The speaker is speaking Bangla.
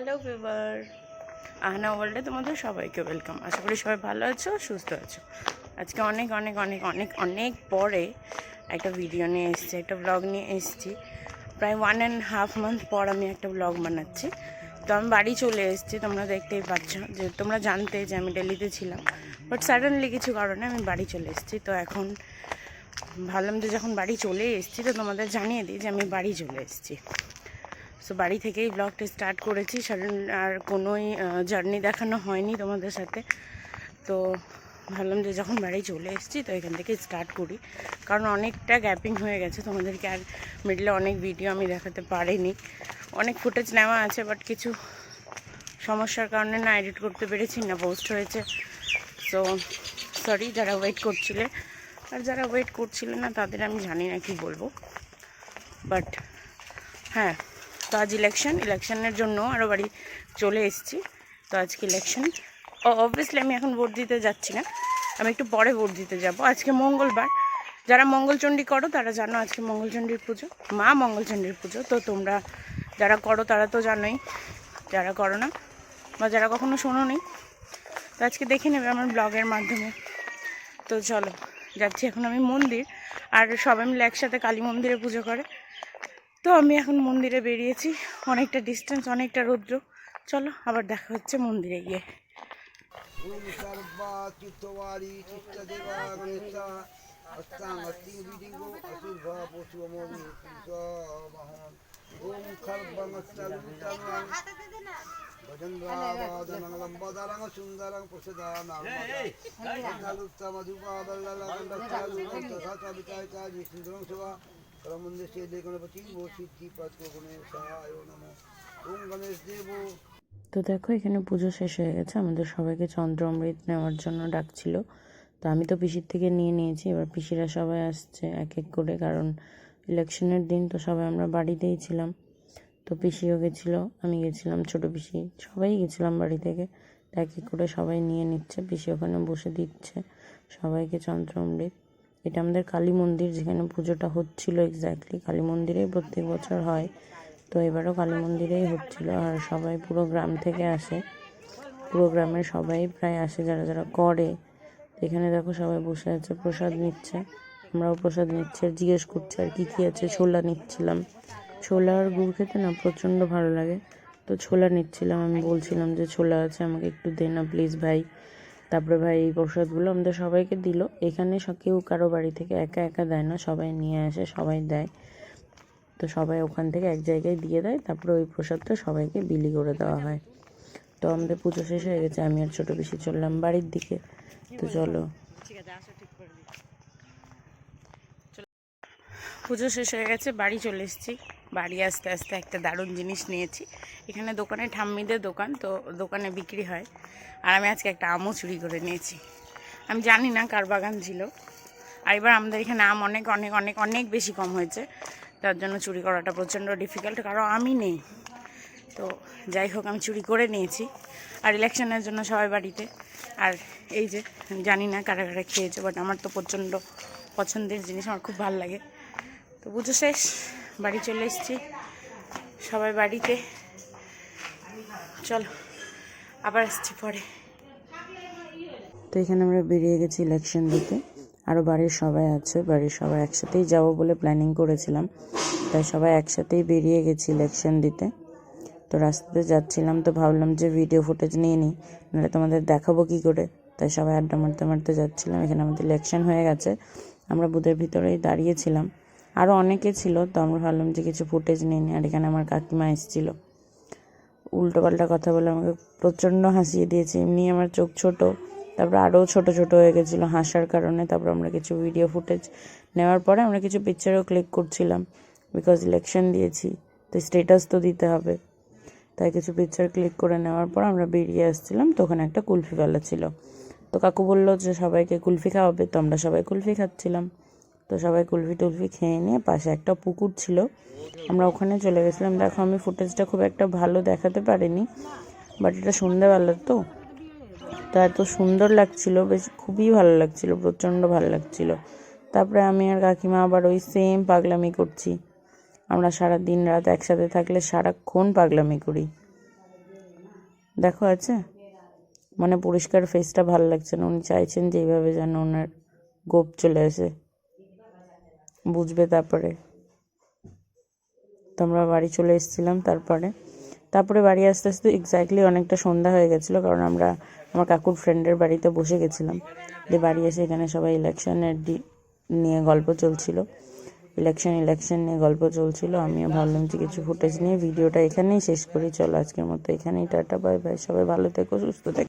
হ্যালো ভিভার আহনা ওয়ার্ল্ডে তোমাদের সবাইকে ওয়েলকাম আশা করি সবাই ভালো আছো, সুস্থ আছো। আজকে অনেক অনেক অনেক অনেক অনেক পরে একটা ভিডিও নিয়ে এসেছি, একটা ব্লগ নিয়ে এসেছি। প্রায় ওয়ান অ্যান্ড হাফ মান্থ পর আমি একটা ব্লগ বানাচ্ছি। তো আমি বাড়ি চলে এসেছি, তোমরা দেখতেই পাচ্ছ। যে তোমরা জানতে যে আমি দিল্লিতে ছিলাম। বাট সাডেনলি কিছু কারণে আমি বাড়ি চলে এসেছি। তো এখন ভাবলাম যে যখন বাড়ি চলে এসেছি, তো তোমাদের জানিয়ে দিই যে আমি বাড়ি চলে এসেছি। সো বাড়ি থেকেই ব্লগটা স্টার্ট করেছি। আর কোনোই জার্নি দেখানো হয়নি তোমাদের সাথে। তো ভাবলাম যে যখন বাড়ি চলে এসেছি, তো এখান থেকে স্টার্ট করি। কারণ অনেকটা গ্যাপিং হয়ে গেছে। তোমাদেরকে আর মিডলে অনেক ভিডিও আমি দেখাতে পারিনি। অনেক ফুটেজ নেওয়া আছে বাট কিছু সমস্যার কারণে না এডিট করতে পেরেছি, না পোস্ট হয়েছে। সো সরি যারা ওয়েট করছিলে। আর যারা ওয়েট করছিলে না, তাদের আমি জানি না কি বলব। বাট হ্যাঁ। তো আজ ইলেকশন ইলেকশনের জন্য আরও বাড়ি চলে এসেছি। তো আজকে ইলেকশন অবভিয়াসলি আমি এখন ভোট দিতে যাচ্ছি না। আমি একটু পরে ভোট দিতে যাব। আজকে মঙ্গলবার। যারা মঙ্গলচণ্ডী করো, তারা জানো আজকে মঙ্গলচণ্ডীর পুজো। মা মঙ্গলচণ্ডীর পুজো। তো তোমরা যারা করো, তারা তো জানোই। যারা করো না বা যারা কখনো শোনো নি তো আজকে দেখে নেবে আমার ব্লগের মাধ্যমে। তো চলো, যাচ্ছি এখন আমি মন্দির। আর সবাই মিলে একসাথে কালী মন্দিরে পুজো করে। তো আমি এখন মন্দিরে বেরিয়েছি। অনেকটা ডিস্টেন্স অনেকটা রৌদ্র। চলো, আবার দেখা হচ্ছে মন্দিরে গিয়ে। সুন্দরং তো দেখো, এখানে পুজো শেষ হয়ে গেছে। আমাদের সবাইকে চন্দ্র অমৃত নেওয়ার জন্য ডাকছিল। তো আমি তো পিসির থেকে নিয়ে নিয়েছি। এবার পিসিরা সবাই আসছে এক এক করে, কারণ ইলেকশনের দিন তো সবাই আমরা বাড়িতেই ছিলাম। তো পিসিও গেছিল, আমি গেছিলাম, ছোট পিসি। সবাই গেছিলাম বাড়ি থেকে। এক এক করে সবাই নিয়ে নিচ্ছে, পিসি ওখানে বসে দিচ্ছে। সবাইকে চন্দ্র অমৃত এটা আমাদের কালী মন্দির, যেখানে পুজোটা হচ্ছিল এক্স্যাক্টলি কালী মন্দিরেই প্রত্যেক বছর হয়। তো এবারও কালী মন্দিরেই হচ্ছিল আর সবাই পুরো গ্রাম থেকে আসে। পুরো গ্রামের সবাই প্রায় আসে, যারা যারা করে। এখানে দেখো সবাই বসে আছে, প্রসাদ নিচ্ছে। আমরাও প্রসাদ নিচ্ছি আর জিজ্ঞেস করছি আর কী কী আছে। ছোলা নিচ্ছিলাম। ছোলা আর গুড় খেতে না প্রচণ্ড ভালো লাগে। তো ছোলা নিচ্ছিলাম, আমি বলছিলাম যে ছোলা আছে, আমাকে একটু দে না প্লিজ ভাই। তারপরে ভাই এই প্রসাদগুলো আমাদের সবাইকে দিল। এখানে কেউ কারও বাড়ি থেকে একা একা দেয় না, সবাই নিয়ে আসে, সবাই দেয়। তো সবাই ওখান থেকে এক জায়গায় দিয়ে দেয়, তারপরে ওই প্রসাদটা সবাইকে বিলি করে দেওয়া হয়। তো আমাদের পুজো শেষ হয়ে গেছে, আমি আর ছোটো বেশি চললাম বাড়ির দিকে। তো চলো। পুজো শেষ হয়ে গেছে, বাড়ি চলে এসেছি। বাড়ি আসতে আসতে একটা দারুণ জিনিস নিয়েছি। এখানে দোকানে ঠাম্মিদের দোকান, তো দোকানে বিক্রি হয়। আর আমি আজকে একটা আমও চুরি করে নিয়েছি। আমি জানি না কার বাগান ছিল। আর এবার আমাদের এখানে আম অনেক অনেক অনেক অনেক বেশি কম হয়েছে। তার জন্য চুরি করাটা প্রচণ্ড ডিফিকাল্ট কারণ আমি নেই। তো যাই হোক, আমি চুরি করে নিয়েছি। আর ইলেকশনের জন্য সবাই বাড়িতে। আর এই যে জানি না কারা কারা খেয়েছে বাট আমার তো প্রচণ্ড পছন্দের জিনিস, আমার খুব ভালো লাগে। তো পুজো শেষ। বাড়ি চলে এসেছি। সবাই বাড়িতে। চলো, আবার আসছি পরে। তো এখানে আমরা বেরিয়ে গেছি ইলেকশন দিতে। আরও বাড়ির সবাই আছে, বাড়ির সবাই একসাথেই যাব বলে প্ল্যানিং করেছিলাম। তাই সবাই একসাথেই বেরিয়ে গেছি ইলেকশন দিতে। তো রাস্তাতে যাচ্ছিলাম, তো ভাবলাম যে ভিডিও ফুটেজ নিয়ে নিই। নাহলে তোমাদের দেখাবো কী করে। তাই সবাই আড্ডা মারতে মারতে যাচ্ছিলাম। এখানে আমাদের ইলেকশন হয়ে গেছে। আমরা বুথের ভিতরেই দাঁড়িয়েছিলাম। আরও অনেকে ছিল, তো আমরা ভাবলাম যে কিছু ফুটেজ নিয়ে নিই আর এখানে আমার কাকিমা এসেছিল। উল্টোপাল্টা কথা বলে আমাকে প্রচণ্ড হাসিয়ে দিয়েছে, এমনি আমার চোখ ছোট, তারপরে আরও ছোট ছোট হয়ে গেছিল হাসার কারণে, তারপর আমরা কিছু ভিডিও ফুটেজ নেওয়ার পরে আমরা কিছু পিকচারও ক্লিক করছিলাম বিকজ ইলেকশন দিয়েছি, তো স্টেটাস তো দিতে হবে। তাই কিছু পিকচার ক্লিক করে নেওয়ার পর আমরা বেরিয়ে আসছিলাম, তো ওখানে একটা কুলফিওয়ালা ছিল। তো কাকু বলল যে সবাইকে কুলফি খাওয়াবে, তো আমরা সবাই কুলফি খাচ্ছিলাম। তো সবাই কুলফি টুলফি খেয়ে নিয়ে পাশে একটা পুকুর ছিল। আমরা ওখানে চলে গেছিলাম। দেখো, আমি ফুটেজটা খুব একটা ভালো দেখাতে পারিনি বাট এটা সন্ধ্যাবেলা তো। তো এত সুন্দর লাগছিল, বেশ খুবই ভালো লাগছিল, প্রচণ্ড ভালো লাগছিল। তারপরে আমি আর কাকিমা আবার ওই সেম পাগলামি করছি। আমরা সারা দিন রাত একসাথে থাকলে সারাক্ষণ পাগলামি করি। দেখো আছে? মানে পরিষ্কার ফেসটা ভালো লাগছে না। উনি চাইছেন যে এইভাবে যেন ওনার গোপ চলে আসে। বুঝবে তারপরে। তো আমরা বাড়ি চলে এসেছিলাম তারপরে। তারপরে বাড়ি আসতে আসতে এক্স্যাক্টলি অনেকটা সন্ধ্যা হয়ে গেছিল, কারণ আমরা আমার কাকুর ফ্রেন্ডের বাড়িতে বসে গেছিলাম। যে বাড়ি এসে এখানে সবাই ইলেকশনের নিয়ে গল্প চলছিল। ইলেকশন ইলেকশন নিয়ে গল্প চলছিল। আমিও ভাবলাম যে কিছু ফুটেজ নিয়ে ভিডিওটা এখানেই শেষ করি। চলো আজকের মতো এখানেই, টাটা বাই বাই সবাই ভালো থেকো, সুস্থ থেকো।